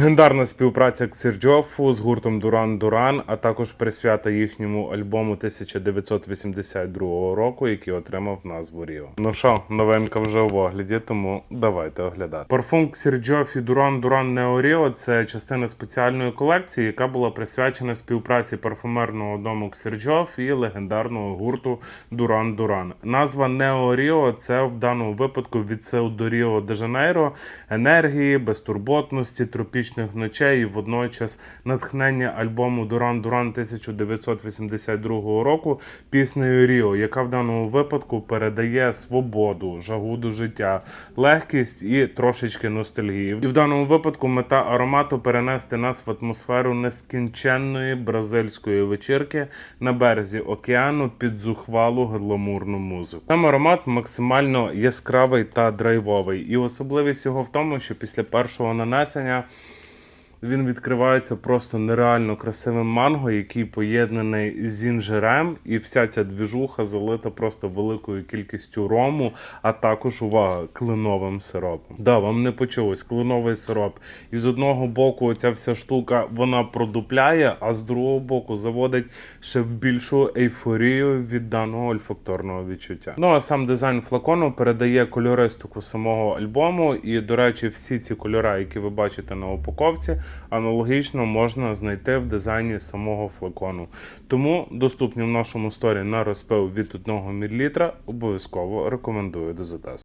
Легендарна співпраця Ксірджофу з гуртом Дуран Дуран, а також присвята їхньому альбому 1982 року, який отримав назву Ріо. Ну що, новинка вже в огляді, тому давайте оглядати. Парфум Ксірджофі Дуран Дуран Нео Ріо це частина спеціальної колекції, яка була присвячена співпраці парфумерного дому Ксірджоф і легендарного гурту Дуран Дуран. Назва Нео Ріо це в даному випадку відсил до Ріо де Жанейро, енергії, безтурботності, тропічних ночей і водночас натхнення альбому Дуран Дуран 1982 року піснею Ріо, яка в даному випадку передає свободу, жагу до життя, легкість і трошечки ностальгії. І в даному випадку мета аромату перенести нас в атмосферу нескінченної бразильської вечірки на березі океану під зухвалу гламурну музику. Сам аромат максимально яскравий та драйвовий, і особливість його в тому, що після першого нанесення. Він відкривається просто нереально красивим манго, який поєднаний з інжирем, і вся ця двіжуха залита просто великою кількістю рому, а також увага кленовим сиропом. Да, вам не почулось, кленовий сироп. І з одного боку, ця вся штука вона продупляє, а з другого боку заводить ще в більшу ейфорію від даного ольфакторного відчуття. Ну а сам дизайн флакону передає кольористику самого альбому. І, до речі, всі ці кольори, які ви бачите на упаковці, аналогічно можна знайти в дизайні самого флакону. Тому доступні в нашому сторі на розпил від 1 мл. Обов'язково рекомендую до затесту.